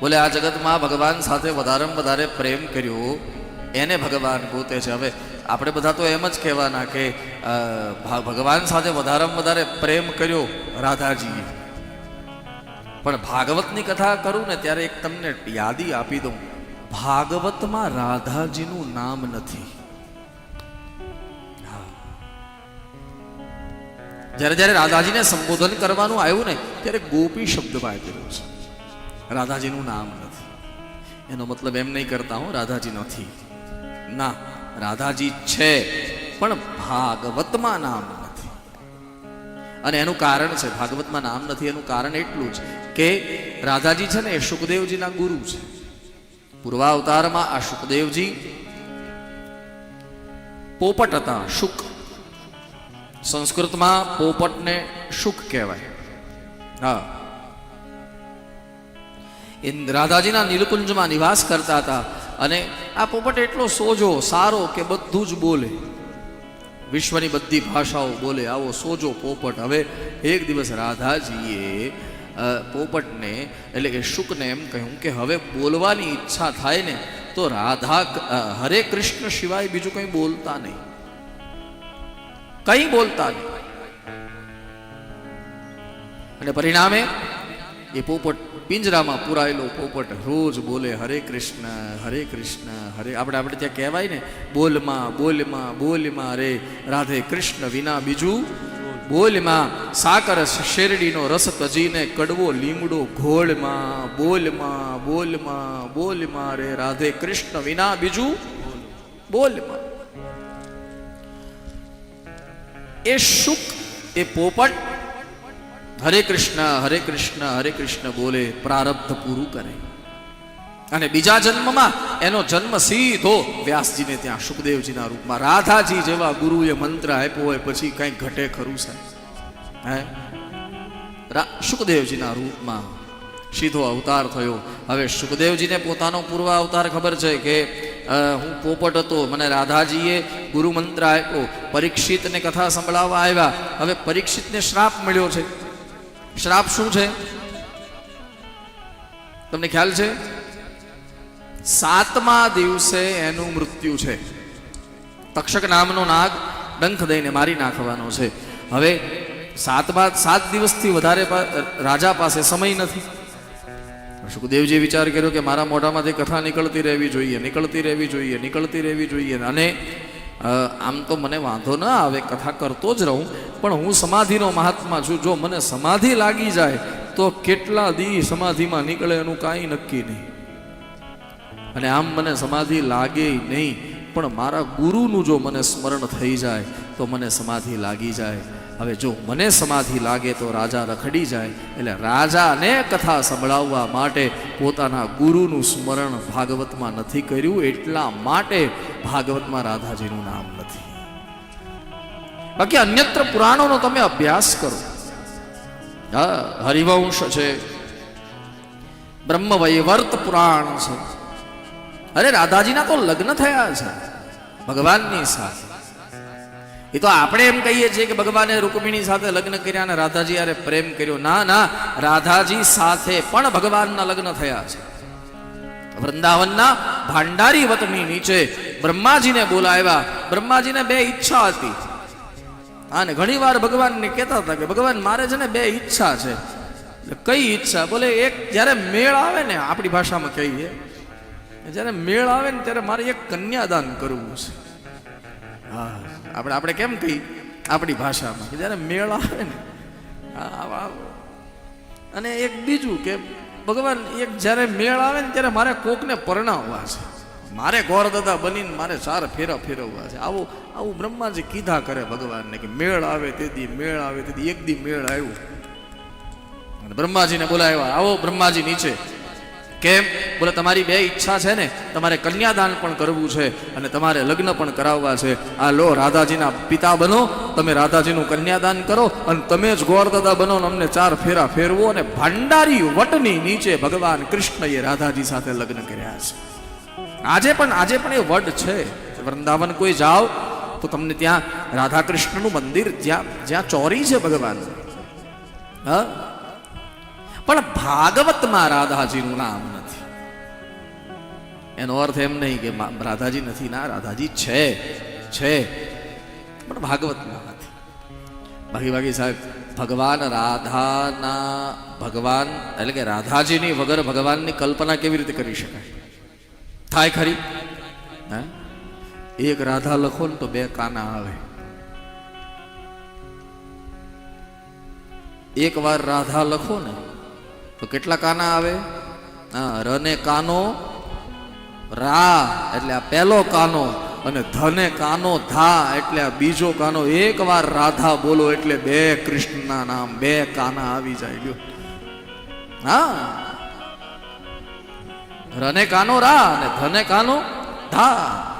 બોલે, આ જગતમાં ભગવાન સાથે વધારેમાં વધારે પ્રેમ કર્યો. એને ભગવાન પોતે છે. હવે આપણે બધા તો એમ જ કહેવાના કે ભગવાન સાથે વધારેમાં વધારે પ્રેમ કર્યો રાધાજીએ. પણ ભાગવતની કથા કરું ને ત્યારે એક તમને યાદી આપી દઉં. ભાગવતમાં રાધાજીનું નામ નથી. જ્યારે જ્યારે રાધાજીને સંબોધન કરવાનું આવ્યું ને, ત્યારે ગોપી શબ્દ વાપર્યો છે. રાધાજીનું નામ નથી. એનો મતલબ એમ નહીં કરતા હું, રાધાજી નથી. ના, રાધાજી છે, પણ ભાગવતમાં નામ નથી. અને એનું કારણ છે, ભાગવતમાં નામ નથી, એનું કારણ એટલું જ કે રાધાજી છે ને, એ સુખદેવજીના ગુરુ છે. પૂર્વાવતારમાં આ સુખદેવજી પોપટ હતા શુક સંસ્કૃતમાં પોપટને શુક કહેવાય. હા. એ રાધાજીના નીલકુંજમાં નિવાસ કરતા હતા. અને આ પોપટ એટલો સોજો, સારો કે બધું જ બોલે. વિશ્વની બધી ભાષાઓ બોલે, આવો સોજો પોપટ. હવે એક દિવસ રાધાજીએ પોપટને, એટલે કે શુકને એમ કહ્યું કે હવે બોલવાની ઈચ્છા થાય ને, તો રાધા હરે કૃષ્ણ સિવાય બીજું કંઈ બોલતા નહીં. કંઈ બોલતા નહીં. અને પરિણામે એ પોપટ પિંજરામાં પુરાયેલો પોપટ રોજ બોલે, હરે કૃષ્ણ હરે કૃષ્ણ, હરે. આપણે આપણે ત્યાં કહેવાય ને, બોલમાં બોલમાં બોલમાં રે, રાધે કૃષ્ણ વિના બીજું બોલમાં. સાકર શેરડીનો રસ તજીને કડવો લીમડો ઘોળમાં, બોલમાં બોલમાં બોલમાં રે, રાધે કૃષ્ણ વિના બીજું બોલમાં. એ શુક, એ પોપટ હરે કૃષ્ણ હરે કૃષ્ણ હરે કૃષ્ણ બોલે, પ્રારબ્ધ પૂરું કરે. અને બીજા જન્મમાં એનો જન્મ સીધો વ્યાસજીને ત્યાં સુખદેવજીના રૂપમાં, રાધાજી જેવા ગુરુએ મંત્ર આપ્યો હોય, પછી કંઈ ઘટે ખરું સાહેબ? હે? સુખદેવજીના રૂપમાં સીધો અવતાર થયો. હવે સુખદેવજીને પોતાનો પૂર્વ અવતાર ખબર છે કે હું પોપટ હતો, મને રાધાજીએ ગુરુ મંત્ર આપ્યો, પરીક્ષિતને કથા સંભળાવવા આવ્યા. હવે પરીક્ષિતને શ્રાપ મળ્યો છે. શ્રાપ શું છે? તમને ખ્યાલ છે? સાતમા દિવસે એનું મૃત્યુ છે. તક્ષક નામનો નાગ ડંખ દઈને મારી નાખવાનો છે. હવે સાતમા, સાત દિવસથી વધારે રાજા પાસે સમય નથી. સુખદેવજીએ વિચાર કર્યો કે મારા મોઢામાંથી કથા નીકળતી રહેવી જોઈએ, નીકળતી રહેવી જોઈએ, નીકળતી રહેવી જોઈએ અને આમ તો મને વાંધો ન આવે, કથા કરતો જ રહું. પણ હું સમાધિનો મહાત્મા છું. જો મને સમાધિ લાગી જાય, તો કેટલા દી સમાધિમાં નીકળે એનું કાંઈ નક્કી નહીં. અને આમ મને સમાધિ લાગે નહીં. પણ મારા ગુરુનું જો મને સ્મરણ થઈ જાય, તો મને સમાધિ લાગી જાય. હવે જો મને સમાધિ લાગે તો રાજા રખડી જાય, એટલે રાજાને કથા સંભળાવવા માટે પોતાના ગુરુનું સ્મરણ ભાગવતમાં નથી કર્યું, એટલા માટે ભાગવતમાં રાધાજીનું નામ નથી. બાકી અન્યત્ર પુરાણોનો તમે અભ્યાસ કરો. હા, હરિવંશ છે, બ્રહ્મવૈવર્ત પુરાણ છે. અરે રાધાજીના તો લગ્ન થયા છે, ભગવાનની સાથે. એ તો આપણે એમ કહીએ છીએ કે ભગવાને રૂકમિણી સાથે લગ્ન કર્યા અને રાધાજી અરે પ્રેમ કર્યો. ના ના, રાધાજી સાથે પણ ભગવાનના લગ્ન થયા છે. વૃંદાવનના ભાંડારી વતની નીચે બ્રહ્માજીને બોલાવ્યા. બ્રહ્માજીને બે ઈચ્છા હતી. અને ઘણી વાર ભગવાનને કહેતા હતા કે, ભગવાન, મારે છે ને બે ઈચ્છા છે. કઈ ઈચ્છા? બોલે, એક જ્યારે મેળ આવે ને, આપણી ભાષામાં કહીએ, જ્યારે મેળ આવે ને ત્યારે મારે એક કન્યાદાન કરવું છે. હા. આપણે આપણે કેમ કહી આપણી ભાષામાં. જ્યારે મેળ આવે ને અને એક બીજું કે ભગવાન, એક જ્યારે મેળ આવે ને, ત્યારે મારે કોકને પરણાવવા છે. મારે ગોરદાદા બનીને મારે ચાર ફેરા ફેરવવા છે. આવું આવું બ્રહ્માજી કીધા કરે ભગવાનને કે મેળ આવે તે દી, મેળ આવે તે દી, એક દી મેળ આવ્યું. અને બ્રહ્માજીને બોલાવ્યા, આવો બ્રહ્માજી નીચે. કેમ? બોલે, તમારી બે ઈચ્છા છે ને, તમારે કન્યાદાન પણ કરવું છે અને તમારે લગ્ન પણ કરાવવા છે. આ લો, રાધાજીના પિતા બનો, તમે રાધાજીનું કન્યાદાન કરો અને તમે જ ગોરદાદા બનો અમને ચાર ફેરા ફેરવો અને ભંડારી વટની નીચે ભગવાન કૃષ્ણએ રાધાજી સાથે લગ્ન કર્યા છે. આજે પણ આજે પણ એ વડ છે. વૃંદાવન કોઈ જાઓ, તો તમને ત્યાં રાધા કૃષ્ણનું મંદિર, જ્યાં જ્યાં ચોરી છે ભગવાન. હા? પણ ભાગવતમાં રાધાજીનું નામ નથી. એનો અર્થ એમ નહીં કે મા- રાધાજી નથી, ના, રાધાજી છે છે, પણ ભાગવતમાં નથી. બાકી બાકી સાહેબ, ભગવાન રાધાના ભગવાન એટલે કે રાધાજીની વગર ભગવાનની કલ્પના કેવી રીતે કરી શકાય? થાય ખરી? હા? એક રાધા લખો ને તો બે કાના આવે. એક વાર રાધા લખો ને તો કેટલા કાના આવે? હા રને કાનો, રા એટલે આ પહેલો કાનો અને ધને કાનો, ધા એટલે આ બીજો કાનો. એક વાર રાધા બોલો એટલે બે કૃષ્ણના નામ, બે કાના આવી જાય. ગયો હા. રને કાનો, રા અને ધને કાનો, ધા.